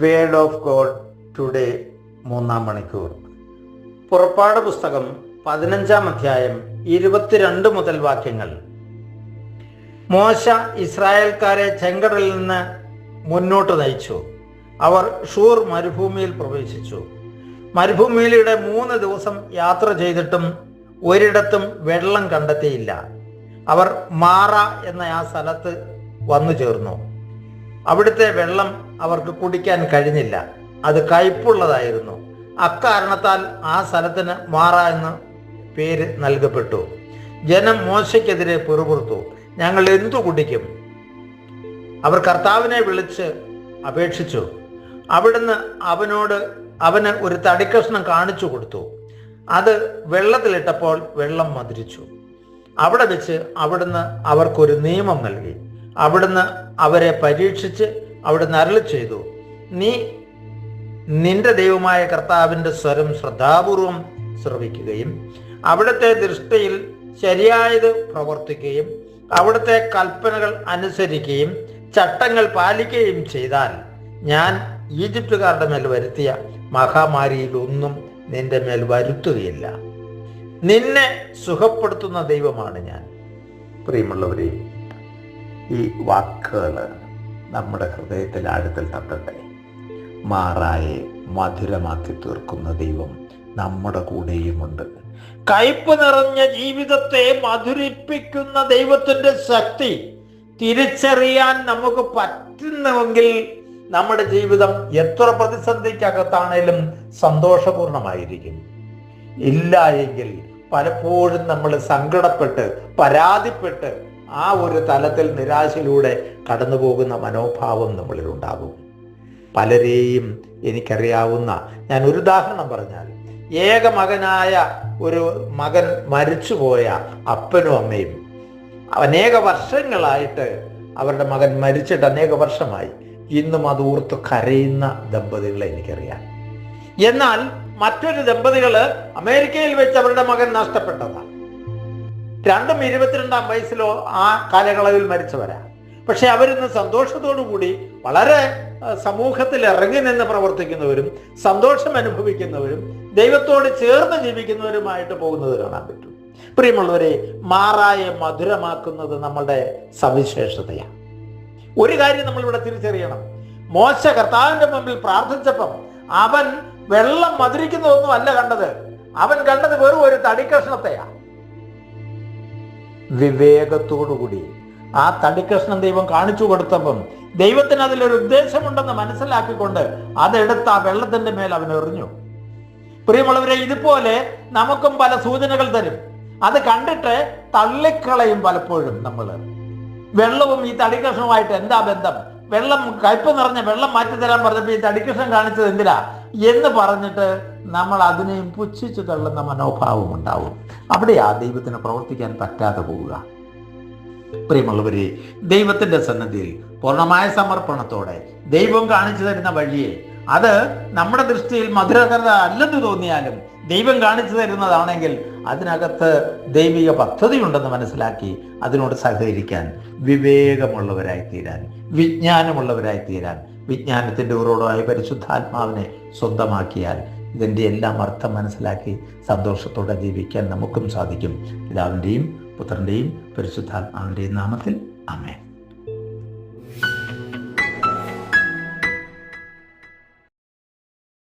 Word of God today മൂന്നാം മണിക്കൂർ. പുറപ്പാട് പുസ്തകം പതിനഞ്ചാം അധ്യായം ഇരുപത്തിരണ്ട് മുതൽ വാക്യങ്ങൾ. മോശ ഇസ്രായേൽക്കാരെ ചെങ്കടലിൽ നിന്ന് മുന്നോട്ട് നയിച്ചു. അവർ ഷൂർ മരുഭൂമിയിൽ പ്രവേശിച്ചു. മരുഭൂമിയിലൂടെ മൂന്ന് ദിവസം യാത്ര ചെയ്തിട്ടും ഒരിടത്തും വെള്ളം കണ്ടെത്തിയില്ല. അവർ മാറ എന്ന ആ സ്ഥലത്ത് വന്നു ചേർന്നു. അവിടുത്തെ വെള്ളം അവർക്ക് കുടിക്കാൻ കഴിഞ്ഞില്ല. അത് കയ്പുള്ളതായിരുന്നു. അക്കാരണത്താൽ ആ സ്ഥലത്തിന് മാറ എന്ന് പേര് നൽകപ്പെട്ടു. ജനം മോശയ്ക്കെതിരെ പിറുപിറുത്തു. ഞങ്ങൾ എന്തു കുടിക്കും? അവർ കർത്താവിനെ വിളിച്ച് അപേക്ഷിച്ചു. അവിടുന്ന് അവനോട് അവന് ഒരു തടിക്കഷ്ണം കാണിച്ചു കൊടുത്തു. അത് വെള്ളത്തിലിട്ടപ്പോൾ വെള്ളം മധുരിച്ചു. അവിടെ വെച്ച് അവിടുന്ന് അവർക്കൊരു നിയമം നൽകി. അവിടുന്ന് അവരെ പരീക്ഷിച്ച് അവിടുന്ന് അരളി ചെയ്തു. നീ നിന്റെ ദൈവമായ കർത്താവിന്റെ സ്വരം ശ്രദ്ധാപൂർവം ശ്രവിക്കുകയും അവിടുത്തെ ദൃഷ്ടിയിൽ ശരിയായത് പ്രവർത്തിക്കുകയും അവിടുത്തെ കൽപ്പനകൾ അനുസരിക്കുകയും ചട്ടങ്ങൾ പാലിക്കുകയും ചെയ്താൽ ഞാൻ ഈജിപ്തുകാരുടെ മേൽ വരുത്തിയ മഹാമാരിയിലൊന്നും നിന്റെ മേൽ വരുത്തുകയില്ല. നിന്നെ സുഖപ്പെടുത്തുന്ന ദൈവമാണ് ഞാൻ. പ്രിയമുള്ളവരെ ഈ വാക്കുകൾ നമ്മുടെ ഹൃദയത്തിൽ ആഴത്തിൽ തട്ടട്ടെ. മാറായെ മധുരമാക്കി തീർക്കുന്ന ദൈവം നമ്മുടെ കൂടെയുമുണ്ട്. കയ്പ് നിറഞ്ഞ ജീവിതത്തെ മധുരിപ്പിക്കുന്ന ദൈവത്തിന്റെ ശക്തി തിരിച്ചറിയാൻ നമുക്ക് പറ്റുന്നുവെങ്കിൽ നമ്മുടെ ജീവിതം എത്ര പ്രതിസന്ധിക്കകത്താണേലും സന്തോഷപൂർണമായിരിക്കും. ഇല്ല എങ്കിൽ പലപ്പോഴും നമ്മൾ സങ്കടപ്പെട്ട് പരാതിപ്പെട്ട് ആ ഒരു തലത്തിൽ നിരാശയിലൂടെ കടന്നു പോകുന്ന മനോഭാവം നമ്മളിൽ ഉണ്ടാകും. പലരെയും എനിക്കറിയാവുന്ന ഞാൻ ഒരു ഉദാഹരണം പറഞ്ഞാൽ ഏക മകനായ ഒരു മകൻ മരിച്ചുപോയ അപ്പനും അമ്മയും അനേക വർഷങ്ങളായിട്ട് അവരുടെ മകൻ മരിച്ചിട്ട് അനേക വർഷമായി. ഇന്നും അത് ഓർത്ത് കരയുന്ന ദമ്പതികളെ എനിക്കറിയാം. എന്നാൽ മറ്റൊരു ദമ്പതികൾ അമേരിക്കയിൽ വെച്ച് അവരുടെ മകൻ നഷ്ടപ്പെട്ടതാണ്. രണ്ടും ഇരുപത്തിരണ്ടാം വയസ്സിലോ ആ കാലയളവിൽ മരിച്ചവരാ. പക്ഷെ അവരിന്ന് സന്തോഷത്തോടു കൂടി വളരെ സമൂഹത്തിൽ ഇറങ്ങി നിന്ന് പ്രവർത്തിക്കുന്നവരും സന്തോഷം അനുഭവിക്കുന്നവരും ദൈവത്തോട് ചേർന്ന് ജീവിക്കുന്നവരുമായിട്ട് പോകുന്നത് കാണാൻ പറ്റും. പ്രിയമുള്ളവരെ മാറായെ മധുരമാക്കുന്നത് നമ്മളുടെ സവിശേഷതയാണ്. ഒരു കാര്യം നമ്മളിവിടെ തിരിച്ചറിയണം. മോശ കർത്താവിന്റെ മുമ്പിൽ പ്രാർത്ഥിച്ചപ്പം അവൻ വെള്ളം മധുരിക്കുന്നതൊന്നും അല്ല കണ്ടത്. അവൻ കണ്ടത് വെറും ഒരു തടിക്കഷ്ണത്തെയാ. വിവേകത്തോടുകൂടി. ആ തടിക്കഷ്ണം ദൈവം കാണിച്ചു കൊടുത്തപ്പം ദൈവത്തിന് അതിലൊരു ഉദ്ദേശമുണ്ടെന്ന് മനസ്സിലാക്കിക്കൊണ്ട് അതെടുത്ത് ആ വെള്ളത്തിന്റെ മേൽ അവൻ എറിഞ്ഞു. പ്രിയമുള്ളവരെ ഇതുപോലെ നമുക്കും പല സൂചനകൾ തരും. അത് കണ്ടിട്ട് തള്ളിക്കളയും പലപ്പോഴും നമ്മൾ. വെള്ളവും ഈ തടിക്കഷ്ണവുമായിട്ട് എന്താ ബന്ധം? വെള്ളം കയ്പ് നിറഞ്ഞ വെള്ളം മാറ്റി തരാൻ പറഞ്ഞപ്പോൾ ഈ തടിക്കഷം കാണിച്ചത് എന്തിനാ? എന്ന് പറഞ്ഞിട്ട് നമ്മൾ അതിനെയും പുച്ഛിച്ചു തള്ളുന്ന മനോഭാവം ഉണ്ടാവും. അവിടെയാ ദൈവത്തിന് പ്രവർത്തിക്കാൻ പറ്റാതെ പോവുക. പ്രിയമുള്ളവരെ ദൈവത്തിന്റെ സന്നദ്ധിയിൽ പൂർണമായ സമർപ്പണത്തോടെ ദൈവം കാണിച്ചു തരുന്ന വഴിയെ അത് നമ്മുടെ ദൃഷ്ടിയിൽ മധുരകരത അല്ലെന്ന് തോന്നിയാലും ദൈവം കാണിച്ചു തരുന്നതാണെങ്കിൽ അതിനകത്ത് ദൈവിക പദ്ധതി ഉണ്ടെന്ന് മനസ്സിലാക്കി അതിനോട് സഹകരിക്കാൻ വിവേകമുള്ളവരായി തീരാൻ വിജ്ഞാനമുള്ളവരായി തീരാൻ വിജ്ഞാനത്തിന്റെ ഉറവിടമായി പരിശുദ്ധാത്മാവിനെ സ്വന്തമാക്കിയാൽ ഇതിന്റെ എല്ലാം അർത്ഥം മനസ്സിലാക്കി സന്തോഷത്തോടെ ജീവിക്കാൻ നമുക്കും സാധിക്കും. പിതാവിന്റെയും പുത്രന്റെയും പരിശുദ്ധാത്മാവിന്റെയും നാമത്തിൽ. അമേ